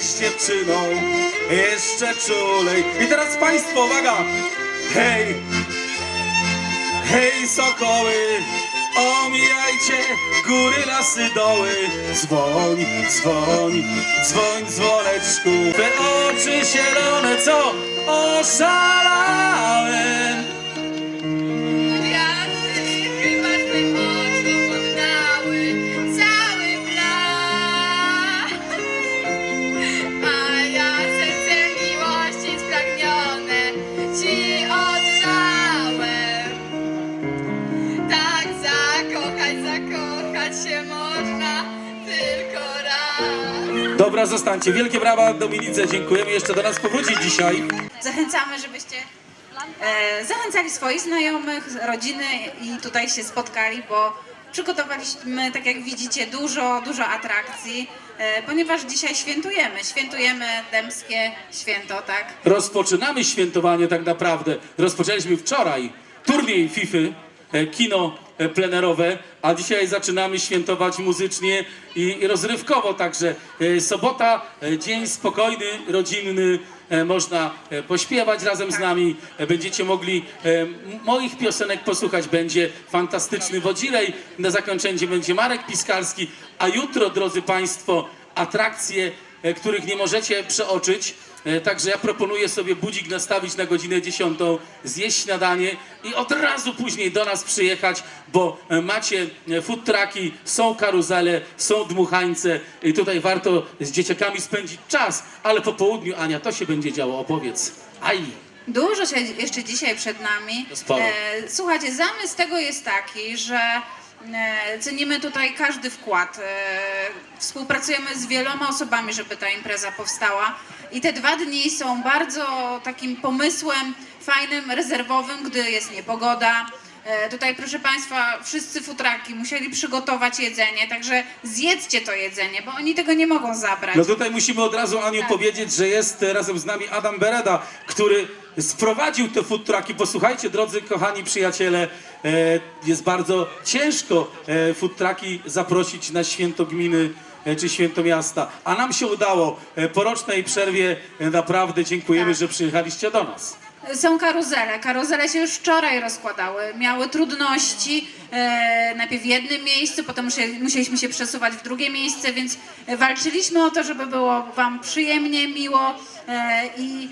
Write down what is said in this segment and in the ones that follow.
Z dziewczyną jeszcze czulej. I teraz państwo, uwaga! Hej! Hej, sokoły! Omijajcie góry, lasy, doły. Dzwoń, dzwoń, dzwoń, dzwoneczku. Te oczy zielone, co oszalałem. Dobra, zostańcie. Wielkie brawa Dominice, dziękujemy. Jeszcze do nas powróci dzisiaj. Zachęcamy, żebyście e, zachęcali swoich znajomych, rodziny i tutaj się spotkali, bo przygotowaliśmy, tak jak widzicie, dużo, dużo atrakcji, e, ponieważ dzisiaj świętujemy. Świętujemy Dębskie Święto, tak? Rozpoczynamy świętowanie tak naprawdę. Rozpoczęliśmy wczoraj turniej FIFA, e, kino plenerowe, a dzisiaj zaczynamy świętować muzycznie i i rozrywkowo. Także e, sobota, e, dzień spokojny, rodzinny. e, Można e, pośpiewać razem z nami. E, Będziecie mogli e, moich piosenek posłuchać. Będzie fantastyczny wodzilej. Na zakończenie będzie Marek Piskalski. A jutro, drodzy Państwo, atrakcje, e, których nie możecie przeoczyć. E, Także ja proponuję sobie budzik nastawić na godzinę 10, zjeść śniadanie i od razu później do nas przyjechać, bo e, macie e, food trucki, są karuzele, są dmuchańce i tutaj warto z dzieciakami spędzić czas, ale po południu, Ania, to się będzie działo, opowiedz. Aj! Dużo się jeszcze dzisiaj przed nami. Sporo. E, słuchajcie, zamysł tego jest taki, że cenimy tutaj każdy wkład. Współpracujemy z wieloma osobami, żeby ta impreza powstała. I te dwa dni są bardzo takim pomysłem fajnym, rezerwowym, gdy jest niepogoda. E, Tutaj, proszę Państwa, wszyscy futraki musieli przygotować jedzenie, także zjedzcie to jedzenie, bo oni tego nie mogą zabrać. No tutaj musimy od razu, Aniu, Tak. powiedzieć, że jest razem z nami Adam Bereda, który sprowadził te food trucki. Posłuchajcie, drodzy, kochani przyjaciele, e, jest bardzo ciężko e, food trucki zaprosić na święto gminy czy święto miasta. A nam się udało. E, Po rocznej przerwie e, naprawdę dziękujemy, Tak. że przyjechaliście do nas. Są karuzele. Karuzele się już wczoraj rozkładały. Miały trudności. E, najpierw w jednym miejscu, potem musieli, musieliśmy się przesuwać w drugie miejsce, więc walczyliśmy o to, żeby było Wam przyjemnie, miło e, i.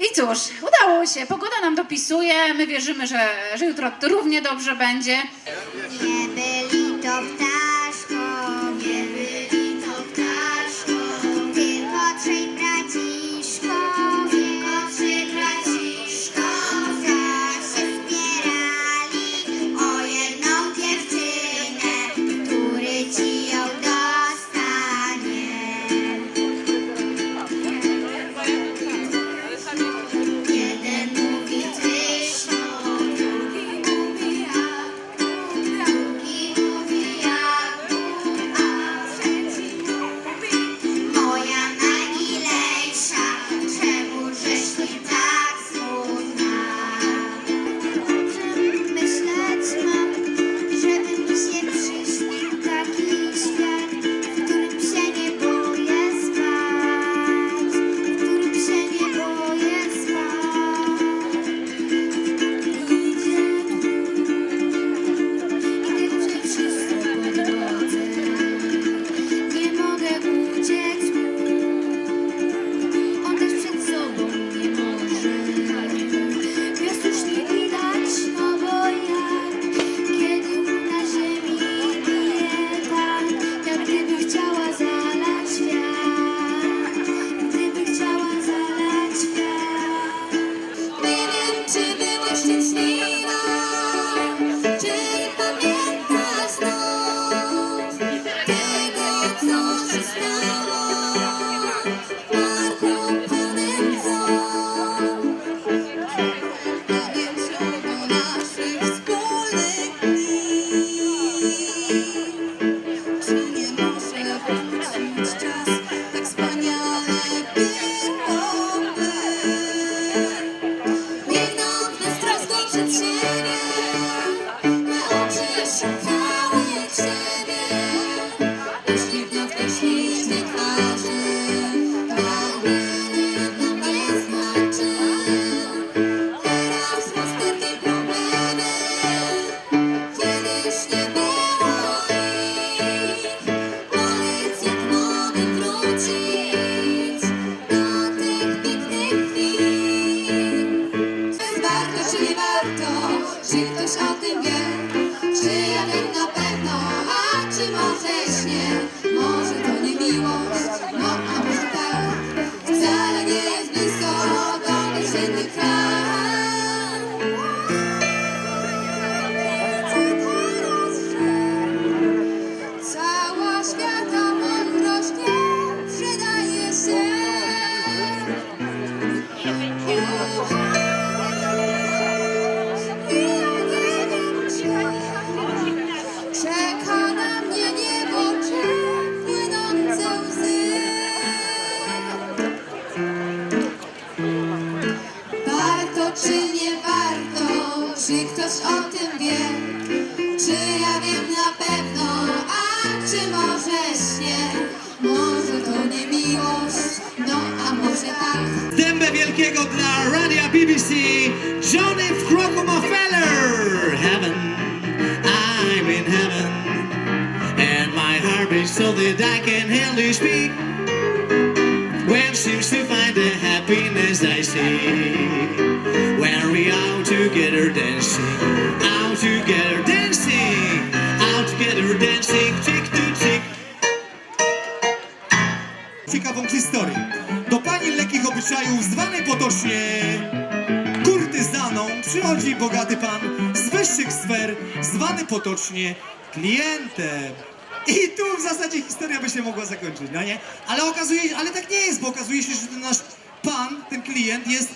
I cóż, udało się. Pogoda nam dopisuje. My wierzymy, że, że jutro równie dobrze będzie. Nie a czy może śnie? Może to nie miłość, no a może tak. Dębę wielkiego dla radia BBC Johnny w Feller Heaven, I'm in heaven And my heart beats so that I can hardly speak When seems to find the happiness I see When we out together dancing Out together dancing bogaty pan z wyższych sfer, zwany potocznie klientem. I tu w zasadzie historia by się mogła zakończyć, no nie? Ale okazuje ale tak nie jest, bo okazuje się, że ten nasz pan, ten klient jest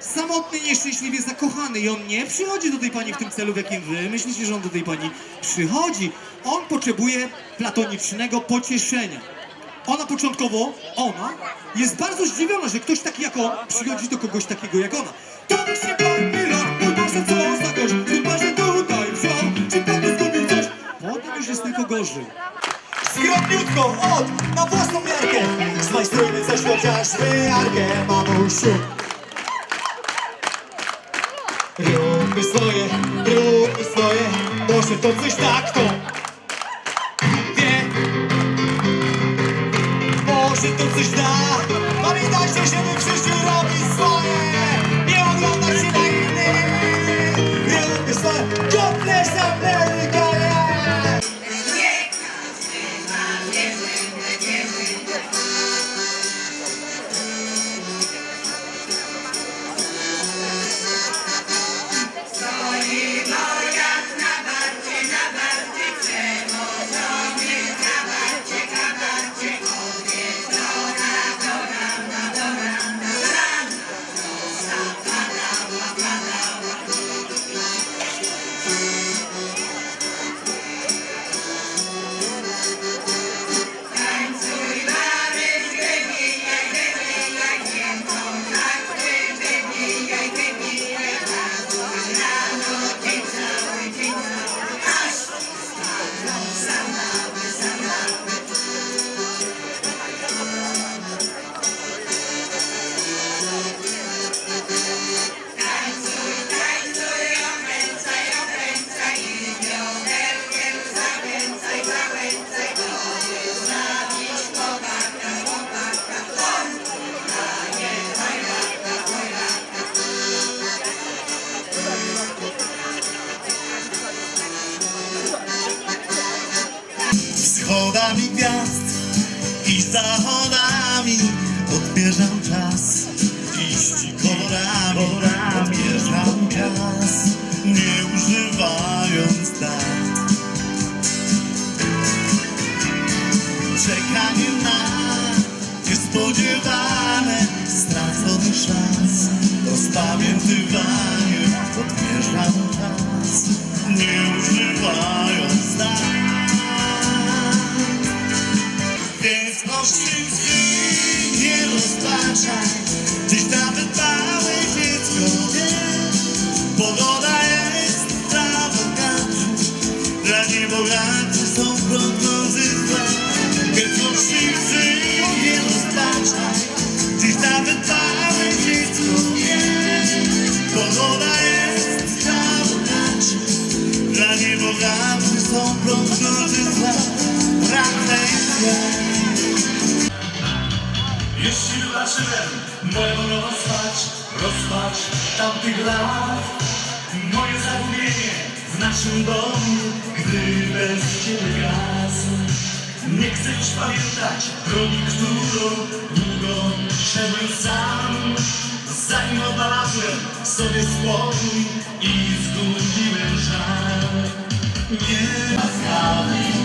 samotny, nieszczęśliwie zakochany i on nie przychodzi do tej pani w tym celu, w jakim wy myślicie, że on do tej pani przychodzi. On potrzebuje platonicznego pocieszenia. Ona początkowo, ona, jest bardzo zdziwiona, że ktoś taki jak on przychodzi do kogoś takiego jak ona. To by się Od, na własną miarkę. Zmajstrujmy coś chociaż wyjarkę, mamusiu Róbmy swoje, róbmy swoje Może to coś tak to. Wie Może to coś da. Pamiętajcie, żeby w życiu robić swoje odbierzam czas liści kolorami odbierzam czas. Nie moją rozpacz, rozpacz tamtych lat. Moje zagubienie w naszym domu, gdy bez ciebie gasł Nie chcę już pamiętać drogi, którą długo szedłem sam. Zanim odnalazłem sobie spokój i zgubiłem żal. Nie łaskawy mieć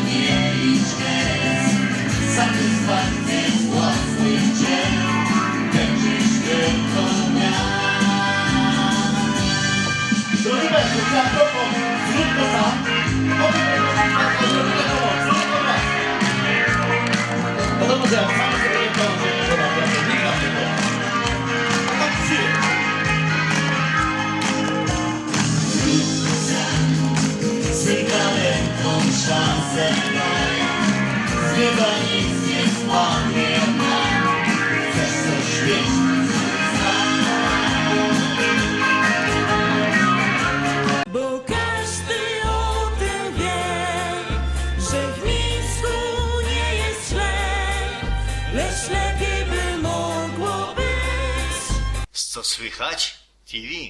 Państwo, a propos, zrób to to może ja sam sobie nie powiem, że to naprawdę nie gram tego. A tak nic Co słychać? TV.